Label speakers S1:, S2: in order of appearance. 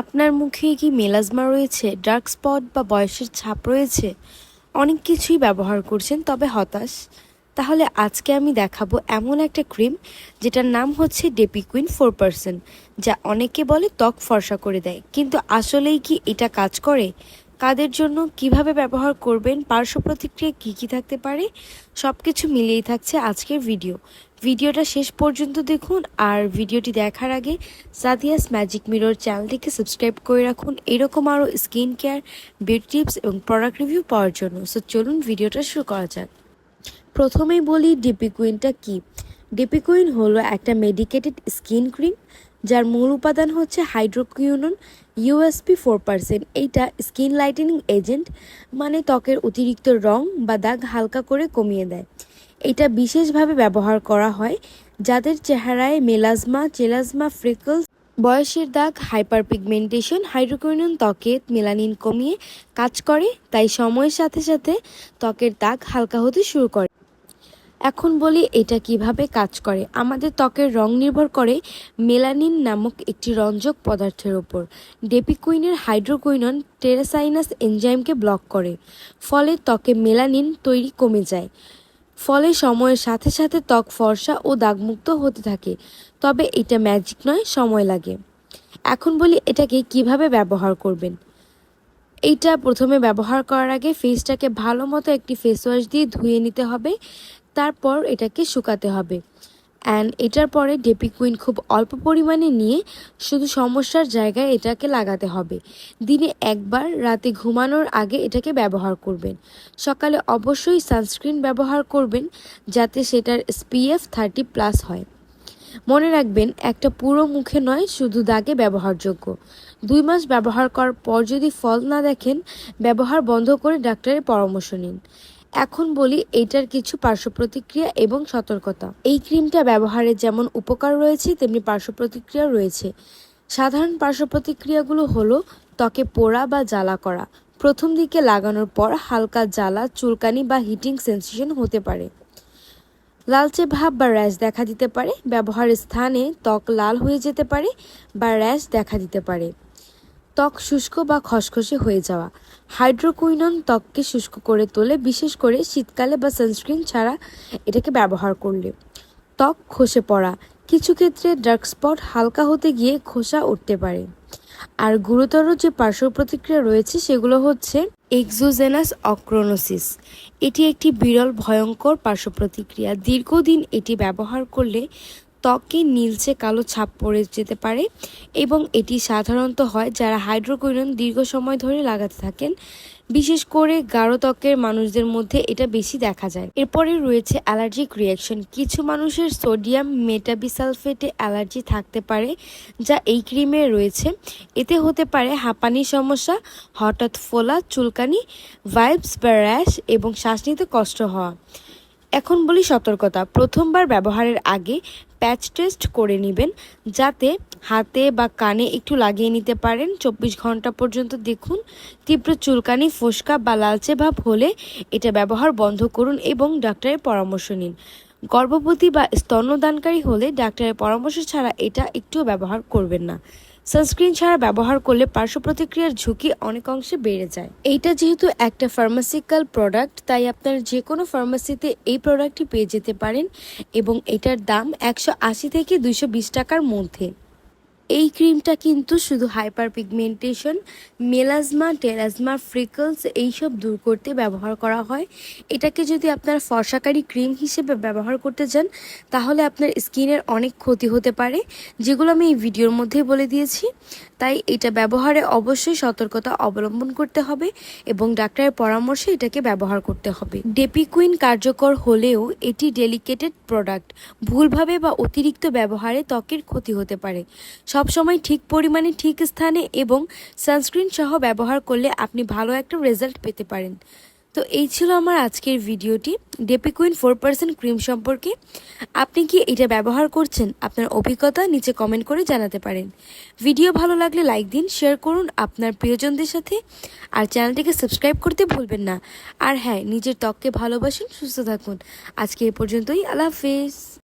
S1: আপনার মুখে কি মেলাজমা রয়েছে ডার্ক স্পট বা বয়সের ছাপ রয়েছে? অনেক কিছুই ব্যবহার করছেন, তবে হতাশ। তাহলে আজকে আমি দেখাবো এমন একটা ক্রিম, যেটার নাম হচ্ছে ডেপি কুইন ফোর পার্সেন্ট, যা অনেকে বলে ত্বক ফর্সা করে দেয়। কিন্তু আসলেই কি এটা কাজ করে? কাদের জন্য, কীভাবে ব্যবহার করবেন, পার্শ্ব প্রতিক্রিয়া কী কী থাকতে পারে? সব কিছু মিলিয়েই থাকছে আজকের ভিডিও। ভিডিওটা শেষ পর্যন্ত দেখুন আর ভিডিওটি দেখার আগে সাদিয়াস ম্যাজিক মিরর চ্যানেলটিকে সাবস্ক্রাইব করে রাখুন। এরকম আরও স্কিন কেয়ার বিউটি টিপস এবং প্রোডাক্ট রিভিউ পাওয়ার জন্য। সো চলুন ভিডিওটা শুরু করা যাক। প্রথমেই বলি ডিপি কুইনটা কী? ডিপি কুইন হলো একটা মেডিকেটেড স্কিন ক্রিম যার মূল উপাদান হচ্ছে হাইড্রোকিউনন ইউএসপি ফোর পার্সেন্ট এইটা স্কিন লাইটেনিং এজেন্ট মানে ত্বকের অতিরিক্ত রং বা দাগ হালকা করে কমিয়ে দেয়। এটা বিশেষভাবে ব্যবহার করা হয় যাদের চেহারায় মেলাজমা, চেলাজমা, ফ্রিকলস, বয়সের দাগ হাইপার পিগমেন্টেশন হাইড্রোকুইনন ত্বকে মেলানিন কমিয়ে কাজ করে, তাই সময়ের সাথে সাথে ত্বকের দাগ হালকা হতে শুরু করে। এখন বলি এটা কীভাবে কাজ করে। আমাদের ত্বকের রং নির্ভর করে মেলানিন নামক একটি রঞ্জক পদার্থের ওপর। ডেপিকুইনের হাইড্রোকুইনন টেরাসাইনাস এনজাইমকে ব্লক করে, ফলে ত্বকে মেলানিন তৈরি কমে যায়। ফলে সময়ের সাথে সাথে ত্বক ফর্সা ও দাগমুক্ত হতে থাকে। তবে এটা ম্যাজিক নয়, সময় লাগে। এখন বলি এটাকে কীভাবে ব্যবহার করবেন। এইটা প্রথমে ব্যবহার করার আগে ফেসটাকে ভালো মতো একটি ফেস ওয়াশ দিয়ে ধুয়ে নিতে হবে। তারপর এটাকে শুকাতে হবে। অ্যান্ড এটার পরে ডেপি কুইন খুব অল্প পরিমাণে নিয়ে শুধু সমস্যার জায়গায় এটাকে লাগাতে হবে। দিনে একবার রাতে ঘুমানোর আগে এটাকে ব্যবহার করবেন। সকালে অবশ্যই সানস্ক্রিন ব্যবহার করবেন যাতে সেটার এসপিএফ থার্টি প্লাস হয়। মনে রাখবেন, একটা পুরো মুখে নয়, শুধু দাগে ব্যবহারযোগ্য। দুই মাস ব্যবহার করার পর যদি ফল না দেখেন, ব্যবহার বন্ধ করে ডাক্তারের পরামর্শ নিন। এখন বলি এটার কিছু পার্শ্ব প্রতিক্রিয়া এবং সতর্কতা। এই ক্রিমটা ব্যবহারে যেমন উপকার রয়েছে, তেমনি পার্শ্ব প্রতিক্রিয়া রয়েছে। সাধারণ পার্শ্ব প্রতিক্রিয়াগুলো হলো ত্বকে পোড়া বা জ্বালা করা। প্রথম দিকে লাগানোর পর হালকা জ্বালা, চুলকানি বা হিটিং সেন্সেশন হতে পারে। লালচে ভাব বা র্যাশ দেখা দিতে পারে। ব্যবহারের স্থানে ত্বক লাল হয়ে যেতে পারে বা র্যাশ দেখা দিতে পারে। ত্বক শুষ্ক বা খসখসে হয়ে যাওয়া। হাইড্রোকুইনন ত্বককে শুষ্ক করে তোলে, বিশেষ করে শীতকালে বা সানস্ক্রিন ছাড়া এটাকে ব্যবহার করলে। ত্বক খসে পড়া। কিছু ক্ষেত্রে ডার্ক স্পট হালকা হতে গিয়ে খোসা উঠতে পারে। আর গুরুতর যে পার্শ্ব প্রতিক্রিয়া রয়েছে, সেগুলো হচ্ছে এক্সোজেনাস অক্রোনোসিস। এটি একটি বিরল ভয়ঙ্কর পার্শ্ব প্রতিক্রিয়া। দীর্ঘদিন এটি ব্যবহার করলে ত্বকে নীলচে কালো ছাপ পড়ে যেতে পারে এবং এটি সাধারণত হয় যারা হাইড্রোকুইনন দীর্ঘ সময় ধরে লাগাতে থাকেন। বিশেষ করে গাঢ় ত্বকের মানুষদের মধ্যে এটা বেশি দেখা যায়। এরপরে রয়েছে অ্যালার্জিক রিয়াকশন কিছু মানুষের সোডিয়াম মেটাবিসালফেটে অ্যালার্জি থাকতে পারে, যা এই ক্রিমে রয়েছে। এতে হতে পারে হাঁপানির সমস্যা, হঠাৎ ফোলা, চুলকানি, ভাইবস বা র্যাশ এবং শ্বাস নিতে কষ্ট হওয়া। এখন বলি সতর্কতা। প্রথমবার ব্যবহারের আগে প্যাচ টেস্ট করে নেবেন যাতে হাতে বা কানে একটু লাগিয়ে নিতে পারেন। চব্বিশ ঘণ্টা পর্যন্ত দেখুন, তীব্র চুলকানি, ফোসকা বা লালচে ভাব হলে এটা ব্যবহার বন্ধ করুন এবং ডাক্তারের পরামর্শ নিন। গর্ভবতী বা স্তন্যদানকারী হলে ডাক্তারের পরামর্শ ছাড়া এটা একটুও ব্যবহার করবেন না। সানস্ক্রিন ছাড়া ব্যবহার করলে পার্শ্ব প্রতিক্রিয়ার ঝুঁকি অনেক অংশে বেড়ে যায়। এইটা যেহেতু একটা ফার্মাসিক্যাল প্রোডাক্ট তাই আপনার যে কোনো ফার্মাসিতে এই প্রোডাক্টটি পেয়ে যেতে পারেন এবং এটার দাম একশো আশি থেকে দুইশো বিশ টাকার মধ্যে। এই ক্রিমটা কিন্তু শুধু হাইপার পিগমেন্টেশন মেলাজমা টেরাজমা ফ্রিকলস এইসব দূর করতে ব্যবহার করা হয়। এটাকে যদি আপনার ফর্সাকারী ক্রিম হিসেবে ব্যবহার করতে চান, তাহলে আপনার স্কিনের অনেক ক্ষতি হতে পারে, যেগুলো আমি এই ভিডিওর মধ্যেই বলে দিয়েছি। তাই এটা ব্যবহারে অবশ্যই সতর্কতা অবলম্বন করতে হবে এবং ডাক্তারের পরামর্শে এটাকে ব্যবহার করতে হবে। ডেপিকুইন কার্যকর হলেও এটি ডেলিকেটেড প্রোডাক্ট। ভুলভাবে বা অতিরিক্ত ব্যবহারে ত্বকের ক্ষতি হতে পারে। সবসময় ঠিক পরিমাণে, ঠিক স্থানে এবং সানস্ক্রিন সহ ব্যবহার করলে আপনি ভালো একটা রেজাল্ট পেতে পারেন। তো এই ছিল আমার আজকের ভিডিওটি। ডেপিকুইন ফোর পার্সেন্ট ক্রিম সম্পর্কে আপনি কি এটা ব্যবহার করছেন? আপনার অভিজ্ঞতা নিচে কমেন্ট করে জানাতে পারেন। ভিডিও ভালো লাগলে লাইক দিন শেয়ার করুন আপনার প্রিয়জনদের সাথে। আর চ্যানেলটিকে সাবস্ক্রাইব করতে ভুলবেন না। আর হ্যাঁ নিজের ত্বককে ভালোবাসুন, সুস্থ থাকুন। আজকে এ পর্যন্তই। আল্লাহ হাফেজ।